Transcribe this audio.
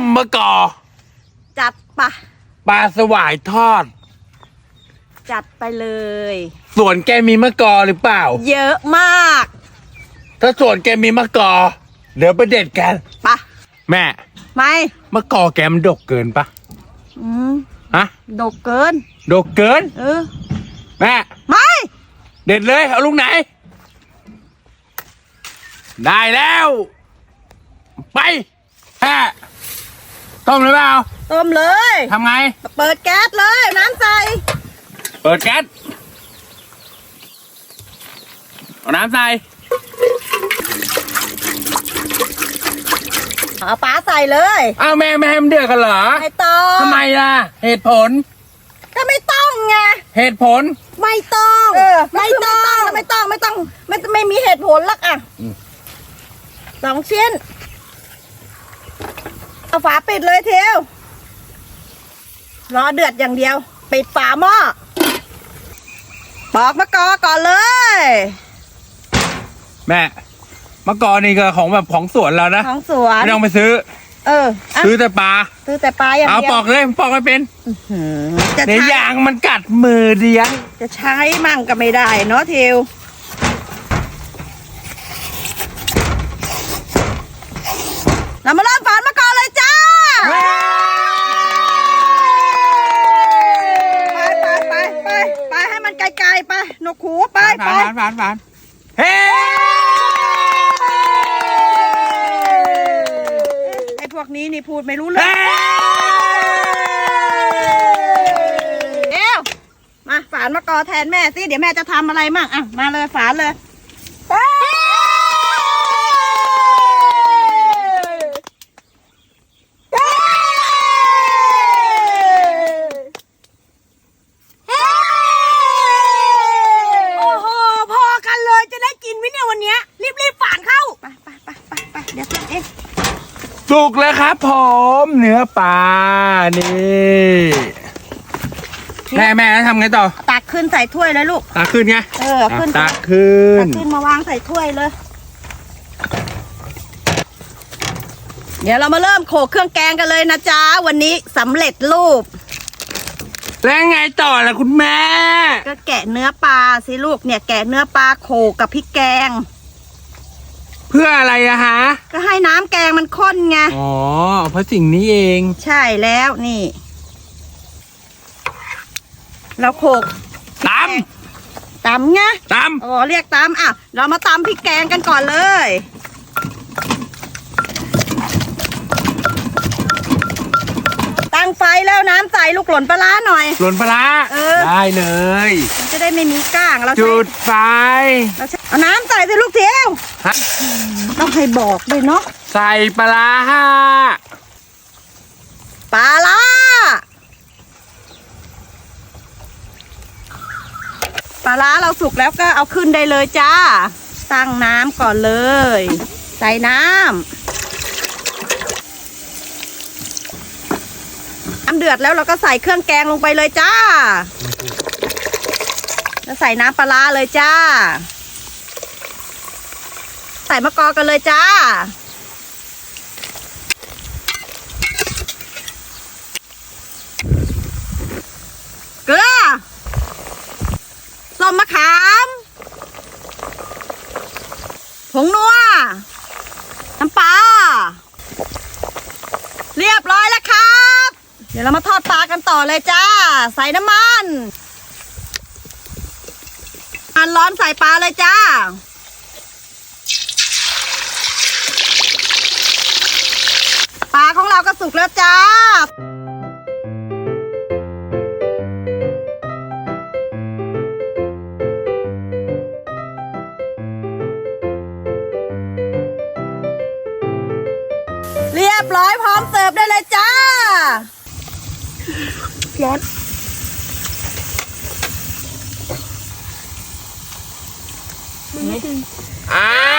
มมะกอ จัดปะปลาสวายทอด จัดไปเลย สวนแกมีมะกอหรือเปล่า เยอะมากถ้าสวนแกมีมะกอ เดี๋ยวไปเด็ดกัน ปะแม่ไม่มะกอแกมันดกเกินปะอืมฮะดกเกิน ดกเกิน เออ แม่ไม่เด็ดเลยเอาลูกไหน ได้แล้ว ไปแพ่ ต้มเลยเปล่าต้มเลย ทำไง เปิดแก๊สเลยน้ำใส่เปิดแก๊สเอาน้ำใส่เอาปลาใส่เลยอ้าวแม่ไม่ให้มันเดือดกันเหรอไม่ต้องทำไมล่ะ เหตุผล ก็ไม่ต้องไงเหตุผล ไม่ต้องเออไม่ต้องไม่ต้องไม่ต้องไม่ไม่มีเหตุผลหรอกอะอืมสองชิ้น เอาฝาปิดเลยเทียวรอเดือดอย่างเดียว ปิดฝาหม้อปอกมะกอก่อนเลย แม่มะกอนี่ก็ของแบบของสวนเรานะของสวนไม่ต้องไปซื้อ เอออะซื้อแต่ปลาซื้อแต่ปลาอย่างเอาเดียปวอกเลยปอกไม่เป็นหืมจะเดี๋ยวใช้ยางมันกัดมือเดียงจะใช้มั่งก็ไม่ได้เนาะเทียวเรามาเริ่มฝานมะกอเลยจ้า ไปไปไปไปไปให้มัน ไกลๆไปหนวกหูไปไปฝานฝานฝานเฮ้ไอพวกนี้นี่พูดไม่รู้เรื่อเฮ้งเดี๋ยวมาฝานมะกอแทนแม่สิเดี๋ยวแม่จะทำอะไรมั่งอะมาเลยฝานเลยโอ้โหพอกันเลยจะได้กินไหมเนี่ยวันเนี้ยรีบๆฝานเข้าไปไปไปไปไปเดี๋ยวทำเอง สุกแล้วครับผมเนื้อปลานี่แม่แม่แล้วทำไงต่อตักขึ้นใส่ถ้วยเลยลูกตักขึ้นไงเออขึ้นตักขึ้ตันกขึ้นมาวางใส่ถ้วยเลย เดี๋ยวเรามาเริ่มโขลกเครื่องแกงกันเลยนะจ๊ะ วันนี้สำเร็จรูป แล้วไงต่อล่ะคุณแม่ ก็แกะเนื้อปลาสิลูกเนี่ยแกะเนื้อปลาโขลกกับพริกแกง เพื่ออะไรอะฮะ ก็ให้น้ำแกงมันข้นไง อ๋อ เพราะสิ่งนี้เอง ใช่แล้วนี่ เราโขลกตตำไงำตอ๋อเรียกตำอะ เรามาตำพริกแกงกันก่อนเลย งไฟแล้วน้ำใส่ลูกหล่นปลาร้าหน่อยำหล่นปลาร้าเออ ได้เลย มันจะได้ไม่มีก้างเราใช้จุดไฟเราใช้เอาน้ำใส่สิลูกเทียวฮะต้องให้บอกด้วยเนาะใส่ปลาร้าปลาร้าปลาร้าเราสุกแล้วก็เอาขึ้นได้เลยจ้าตั้งน้ำก่อนเลย ใส่น้ำ น้ำเดือดแล้วเราก็ใส่เครื่องแกงลงไปเลยจ้า แล้วใส่น้ำปลาเลยจ้า ใส่มะกอกกันเลยจ้า เกลือส้มมะขาม ผงนัว น้ำปลา เรียบร้อยแล้วครับ เดี๋ยวเรามาทอดปลากันต่อเลยจ้า ใส่น้ำมันอันร้อนใส่ปลาเลยจ้า ปลาของเราก็สุกแล้วจ้าเรียบร้อยพร้อมเสิร์ฟได้เลยจ้า ร้อนอ้า